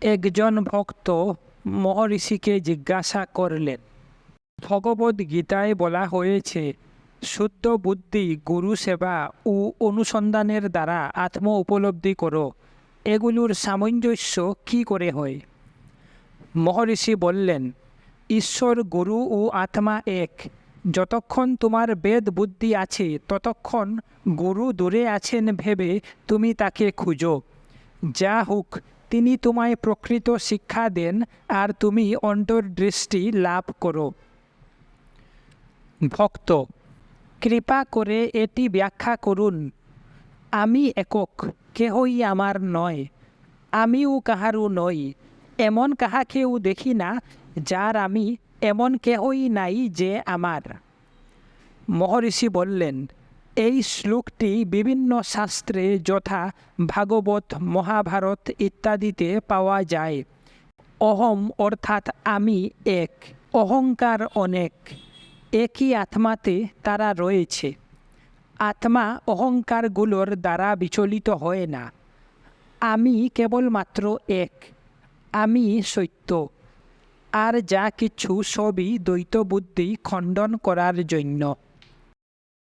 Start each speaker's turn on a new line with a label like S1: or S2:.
S1: একজন ভক্ত মহর্ষিকে জিজ্ঞাসা করলেন ভগবদ গীতায় বলা হয়েছে, শুদ্ধ বুদ্ধি, গুরু সেবা ও অনুসন্ধানের দ্বারা আত্ম উপলব্ধি করো। এগুলোর সামঞ্জস্য কী করে হয়? মহর্ষি বললেন, ঈশ্বর গুরু ও আত্মা এক। যতক্ষণ তোমার বেদ বুদ্ধি আছে, ততক্ষণ গুরু দূরে আছেন ভেবে তুমি তাকে খুঁজো। যা হোক তিনি তোমায় প্রকৃত শিক্ষা দেন আর তুমি অন্তর্দৃষ্টি লাভ করো। ভক্ত, কৃপা করে এটি ব্যাখ্যা করুন। আমি একক, কেহই আমার নয়। আমিও কাহারও নই। এমন কাহাকেও দেখি না, যার আমি এমন কেহই নাই যে আমার। মহর্ষি বললেন এই শ্লোকটি বিভিন্ন শাস্ত্রে যথা ভাগবত, মহাভারত ইত্যাদিতে পাওয়া যায়। অহম অর্থাৎ আমি এক, অহংকার অনেক, একই আত্মাতে তারা রয়েছে। আত্মা অহংকারগুলোর দ্বারা বিচলিত হয় না। আমি কেবলমাত্র এক, আমি সত্য। আর যা কিছু সবই দ্বৈত বুদ্ধি খণ্ডন করার জন্য।